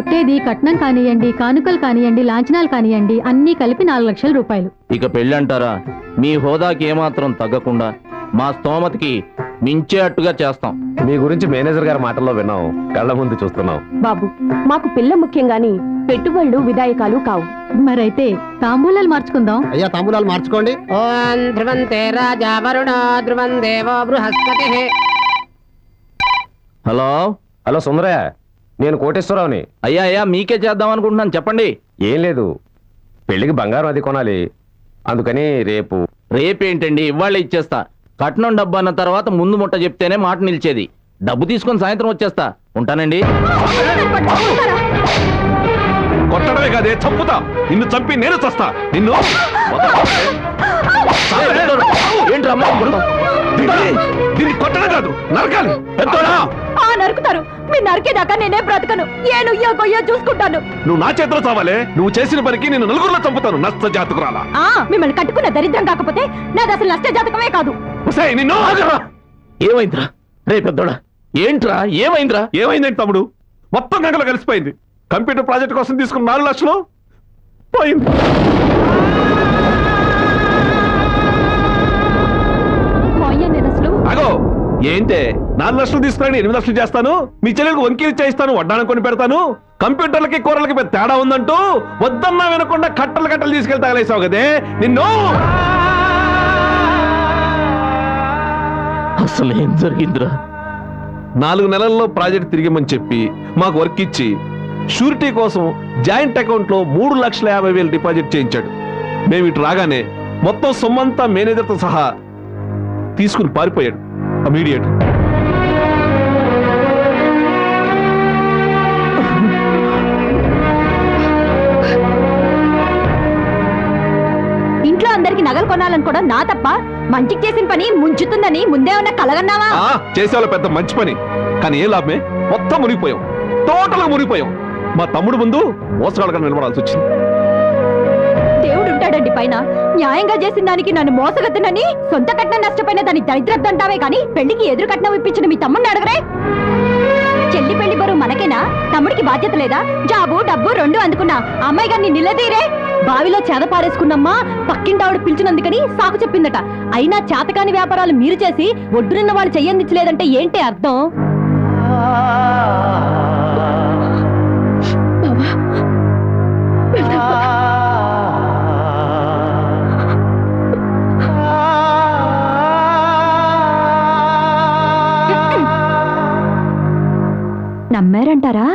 ముట్టేది కట్నం కానియండి కానుకలు కానియండి లాంఛనాలు కానియండి అన్నీ కలిపి నాలుగు లక్షల రూపాయలు. ఇక పెళ్ళి అంటారా మీ హోదాకి ఏమాత్రం తగ్గకుండా మా స్తోమతికి మించే అట్టుగా చేస్తాం. మీ గురించి మేనేజర్ గారి మాటల్లో విన్నాం కళ్ళ ముందు చూస్తున్నాం. బాబు మాకు పిల్ల ముఖ్యం గాని పెట్టుబడులు విధాయకాలు కావు. మరైతే తాంబూలాలు మార్చుకుందాం. అయ్యా తాంబూలాలు మార్చుకోండి. ఓం ధ్రువంతే రాజా వరుణో ధ్రువం దేవో బృహస్పతి. హలో? హలో సుందరయ్య. నేను కోటేశ్వరరావుని. అయ్యా అయ్యా మీకే చేద్దాం అనుకుంటున్నాను. చెప్పండి. ఏం లేదు. పెళ్ళికి బంగారం అది కొనాలి. అందుకని రేపు. రేపేంటండి? ఇవాళ ఇచ్చేస్తా. కట్నం డబ్బు అన్న తర్వాత ముందు ముట్ట చెప్తేనే మాట నిలిచేది. డబ్బు తీసుకొని సాయంత్రం వచ్చేస్తా. ఉంటానండి. కొట్టడమే కాదే చంపుతా. నిన్ను చంపి నేను చస్తా. నిన్ను ఏంట్రా? దీన్ని కొట్టడం కాదు నరకాలి. పెద్దోడా! ఆ నరుకుతారు. మీరు నరికేదాకా నేనే బ్రతకను? ఏను ఇయ్యో గొయ్యో చూసుకుంటాను. నువ్వు నా చేతిలో చావాలే? నువ్వు చేసిన పనికి నేను నలుగురిలో చంపుతాను నష్ట జాతకురాలా. ఆ మిమ్మల్ని కట్టుకున్న దరిద్రం కాకపోతే నాది అసలు నష్ట జాతకమే కాదు. ఉసేయ్, నిన్ను ఆగరా! ఏమైందిరా? రే పెద్దోడా ఏంట్రా? ఏమైందిరా? ఏమైందండి తమ్ముడు? మొత్తం నగలు కలిసిపోయింది. కంప్యూటర్ ప్రాజెక్ట్ కోసం తీసుకున్న నాలుగు లక్షలు? పోయింది. పోయే నేను అసలు అగో ఏంటే? నాలుగు లక్షలు తీసుకురండి ఎనిమిది లక్షలు చేస్తాను. మీ చెల్లెలకు వంకీలు చేయిస్తాను వడ్డానం కొని పెడతాను. కంప్యూటర్లకి కూరలకి పెద్ద తేడా ఉందంటూ వద్దన్నా వినకుండా కట్టలు కట్టలు తీసుకెళ్తే తగలేసావు కదే? నిన్ను! అసలు ఏం జరిగిందిరా? నాలుగు నెలల్లో ప్రాజెక్ట్ తిరిగిమని చెప్పి మాకు వర్క్ ఇచ్చి షూరిటీ కోసం జాయింట్ అకౌంట్లో మూడు లక్షల యాభై వేలు డిపాజిట్ చేయించాడు. మేము ఇటు రాగానే మొత్తం సొమ్మంతా మేనేజర్తో సహా తీసుకుని పారిపోయాడు. ఇమీడియట్ ఇంట్లో అందరికి నగలు కొనాలనుకోవడం నా తప్ప మంచికి చేసిన పని ముంచుతుందని ముందే ఉన్న కలగన్నావా? చేసేవాళ్ళ పెద్ద మంచి పని. కానీ ఏ లాభమే? మొత్తం మునిగిపోయాం. టోటల్ మునిగిపోయాం. మా తమ్ముడు ముందు మోసగాళ్ళగా నిలబడాల్సి వచ్చింది. దేవుడు ఉంటాడండి పైన న్యాయంగా చేసిన దానికి నన్ను మోసగద్దునని సొంత కట్నం నష్టపోయిన దాని దరిద్రద్దంటావే కానీ పెళ్ళికి ఎదురు కట్నం ఇప్పించిన మీ తమ్ముడిని అడగరే? చెల్లి పెళ్ళి బరువు మనకేనా? తమ్ముడికి బాధ్యత లేదా? జాబు డబ్బు రెండు అందుకున్నా. అమ్మాయి గారిని నిలదీరే. బావిలో చేద పారేసుకున్నమ్మా పక్కింటావిడ పిలిచినందుకని సాకు చెప్పిందట. అయినా చేతకాని వ్యాపారాలు మీరు చేసి ఒడ్డునున్న వాళ్ళు చెయ్యందించలేదంటే ఏంటి అర్థం? నమ్మారంటారా?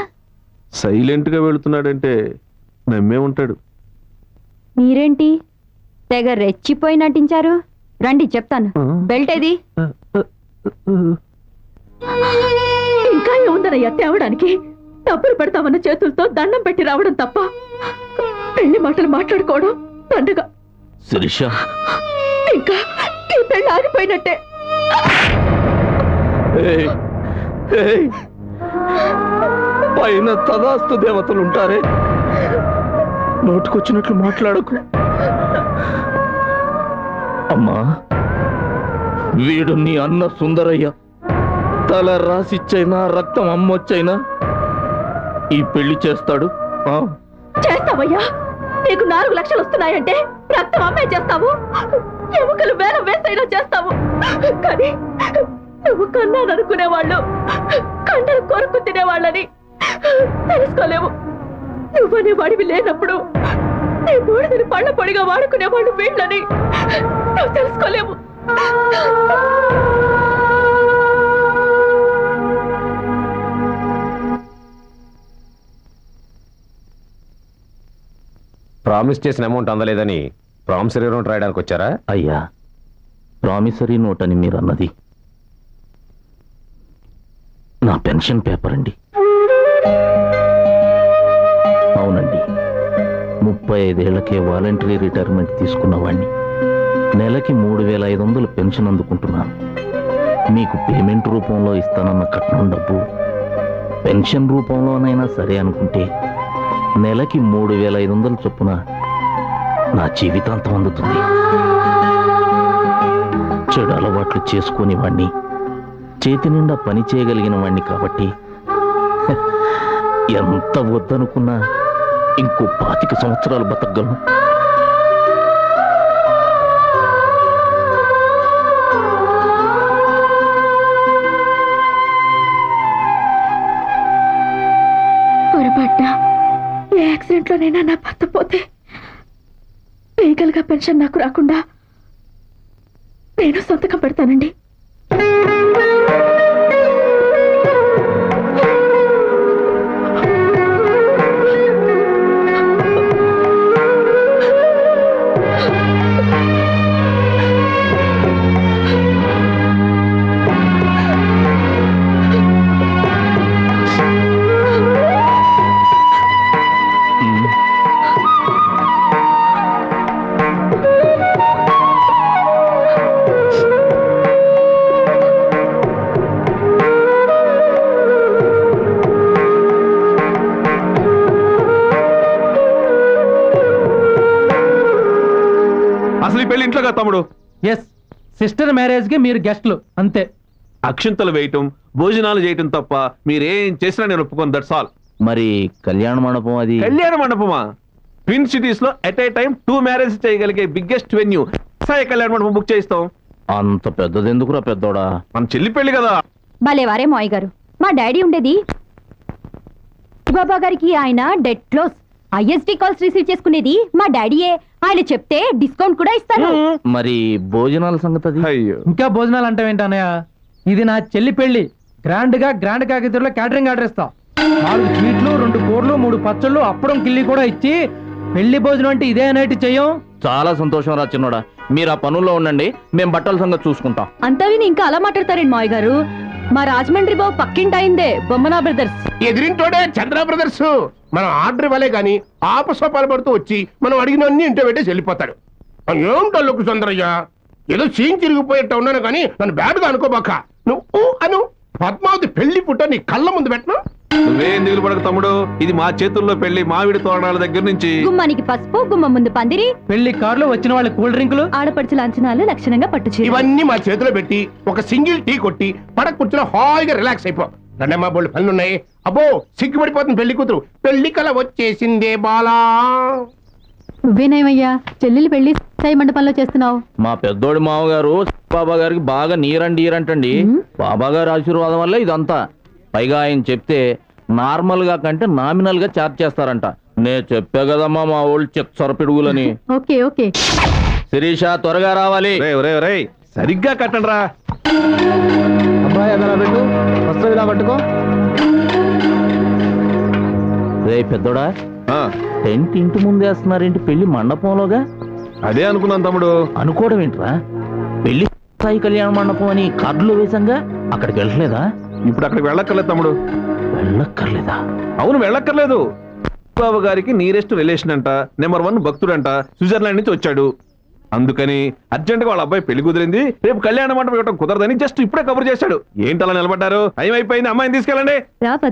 సైలెంట్గా వెళుతున్నాడంటే నమ్మే ఉంటాడు. మీరేంటి? తెగ రెచ్చిపోయి నటించారు? రండి చెప్తాను. బెల్ట్ ఏది? ఇంకా ఏముందనయ్యా తేవడానికి? డబ్బులు పెడతామన్న చేతులతో దండం పెట్టి రావడం తప్ప. పెళ్ళి మాటలు మాట్లాడుకోవడం దండగా. శిరీష. ఇంకా ఈ పెళ్ళి ఆగిపోయినట్టే. పైన తదాస్తు దేవతలు ఉంటారే? నోటుకొచ్చినట్లు మాట్లాడకు. అమ్మా వీడు నీ అన్న సుందరయ్య. తల రాసిచ్చైనా రక్తం అమ్మొచ్చైనా ఈ పెళ్ళి చేస్తాడు? ఆ, చేస్తావయ్యా? నీకు నాలుగు లక్షలు వస్తున్నాయంటే రక్తం అమ్మే చేస్తావు. ఎముకలు వేల వేసైనా చేస్తావు. కానీ నువ్వు కన్నాను అనుకునేవాళ్ళు కండలు కొరకు తినేవాళ్ళని తెలుసుకోలేవు. నువ్వనే వాడివి లేనప్పుడు నీ బూడిదని పళ్ళ పొడిగా వాడుకునేవాళ్ళు వీళ్ళని నువ్వు తెలుసుకోలేవు. ప్రామిస్ చేసిన అమౌంట్ అందలేదని ప్రామిసరీ నోట్ రాయడానికి వచ్చారా? అయ్యా ప్రామిసరీ నోట్ అని మీరు అన్నది నా పెన్షన్ పేపర్ అండి. అవునండి. ముప్పై ఐదేళ్ళకే వాలంటరీ రిటైర్మెంట్ తీసుకున్నవాణ్ణి నెలకి మూడు వేల ఐదు వందలు పెన్షన్ అందుకుంటున్నాను. మీకు పేమెంట్ రూపంలో ఇస్తానన్న కట్నం డబ్బు పెన్షన్ రూపంలోనైనా సరే అనుకుంటే నెలకి మూడు వేల ఐదు వందలు చొప్పున నా జీవితాంతం అందుతుంది. చెడు అలవాట్లు చేసుకుని వాణ్ణి చేతి నిండా పని చేయగలిగిన వాణ్ణి కాబట్టి ఎంత వద్దనుకున్నా ఇంకో పాతిక సంవత్సరాలు బతకగలను. పొరపాటున ఏ యాక్సిడెంట్లోనైనా నా భర్త పోతే లీగల్గా పెన్షన్ నాకు రాకుండా నేను సొంతకం పెడతానండి. అసలు ఈ పెళ్ళి ఇంట్లో కదా తమ్ముడు? ఎస్ సిస్టర్ మ్యారేజ్కి మీరు గెస్ట్లు అంతే. అక్షింతలు వేయటం భోజనాలు చేయటం తప్ప మీరేం చేసినా నేను ఒప్పుకోను దట్స్ ఆల్ మరి కళ్యాణ మండపం అది? కళ్యాణ మండపమా? ట్విన్ సిటీస్లో at a time two marriage చేయగలిగే బిగ్గెస్ట్ వెన్యూ సాయి కళ్యాణ మండపం బుక్ చేయిస్తాం. అంత పెద్దదెందుకురా పెద్దోడా? మన చెల్లి పెళ్ళి కదా. భలేవారే మాయ్ గారు. మా డాడీ ఉండేది. బాబా గారికి ఆయన dead close. ISD calls receive చేసుకునేది మా డాడీయే. ఆయన చెప్తే డిస్కౌంట్ కూడా ఇస్తారు. మరి భోజనాల సంగతి అయ్యో. ఇంకా భోజనాలు అంటావేంటి అన్నయ్య? ఇది నా చెల్లి పెళ్ళి గ్రాండ్గా గ్రాండ్ కాకితీరులో క్యాటరింగ్ ఆర్డర్ ఇస్తాం. నాలుగు స్వీట్లు రెండు కూరలు మూడు పచ్చళ్ళు అప్పడం కిల్లి కూడా ఇచ్చి పెళ్ళి భోజనం అంటే ఇదే అనేటి చెయ్యం చాలా సంతోషం రా చిన్నోడా. మీరు ఆ పనుల్లో ఉండండి మేము బట్టల సంగతి చూసుకుంటాం. అంతా విని ఇంకా అలా మాట్లాడతారండి మాయ్ గారు? మా రాజమండ్రి బాబు పక్కింటైందే బొమ్మనా బ్రదర్స్. ఎదిరింటోడే చంద్ర బ్రదర్స్. మనం ఆర్డర్ ఇవ్వలే గాని ఆపసోపాలు పడుతూ వచ్చి మనం అడిగినన్ని ఇంటో పెట్టేసి వెళ్ళిపోతాడు ఏమిటో లుక్ చంద్రయ్య ఏదో సీన్ తిరిగిపోయేట్టు ఉన్నాను కానీ నన్ను బ్యాడ్గా అనుకోబాక. నువ్వు అను పద్మావతి పెళ్ళి పుట్ట నీ కళ్ళ ముందు పెట్టను? నువ్వేం దిగులు పడక తమ్ముడు? ఇది మా చేతుల్లో పెళ్ళి మామిడి తోరణాల దగ్గర నుంచి. గుమ్మానికి పసుపు గుమ్మ ముందు పందిరి. పెళ్ళి కార్లో వచ్చిన వాళ్ళ కూల్ డ్రింకులు. ఆడపడుచు లాంఛనాలు లక్షణంగా పట్టు చీర ఇవన్నీ మా చేతిలో పెట్టి ఒక సింగిల్ టీ కొట్టి పడక కూర్చుని హాయిగా రిలాక్స్ అయిపో. రండమ్మా బోళ్ళు పనులు ఉన్నాయి అబ్బో సిగ్గుపడిపోతుంది పెళ్ళి కూతురు. పెళ్ళి కల వచ్చేసిందే బాలా. నువ్వేనేమయ్యా? చెల్లెలి పెళ్ళి సాయి మండపంలో చేస్తున్నావు. మా పెద్దోడి మామగారు బాబా గారికి బాగా నీరండి ఈరంటండి బాబా గారి ఆశీర్వాదం వల్ల ఇదంతా. పైగా ఆయన చెప్తే నార్మల్గా కంటే నామినల్గా చార్జ్ చేస్తారంట. నే చెప్పా కదమ్మా మా ఓల్డ్ చెక్ పిడుగులని ఓకే ఓకే. శిరీష త్వరగా రావాలి. సరిగ్గా కట్టండి రా అబ్బాయి అదలా పెట్టు వస్తుంది ఇలా పట్టుకో. రే పెద్దోడా టెంట్ ఇంటి ముందేస్తున్నారేంటి పెళ్ళి మండపంలోగా? అదే అనుకున్నాను తమ్ముడు. అనుకోవడం ఏంట్రా? పెళ్ళి సాయి కళ్యాణ మండపం అని కార్డులో వేసంగా అక్కడికి వెళ్ళలేదా ఇప్పుడు అక్కడికి వెళ్ళక్కర్లేదు తమ్ముడు. వెళ్ళక్కర్లేదా? అవును వెళ్ళక్కర్లేదు. బాబు గారికి నీరెస్ట్ రిలేషన్ అంట నెంబర్ వన్ భక్తుడంట స్విట్జర్లాండ్ నుంచి వచ్చాడు. అందుకని అర్జెంట్గా వాళ్ళ అబ్బాయి పెళ్ళి కుదిరింది రేపు కళ్యాణ మండపం ఇవ్వడం కుదరదని జస్ట్ ఇప్పుడే కబుర్ చేశాడు. ఏంటి అలా నిలబడ్డారు? టైం అయిపోయింది అమ్మాయిని తీసుకెళ్ళండి. రా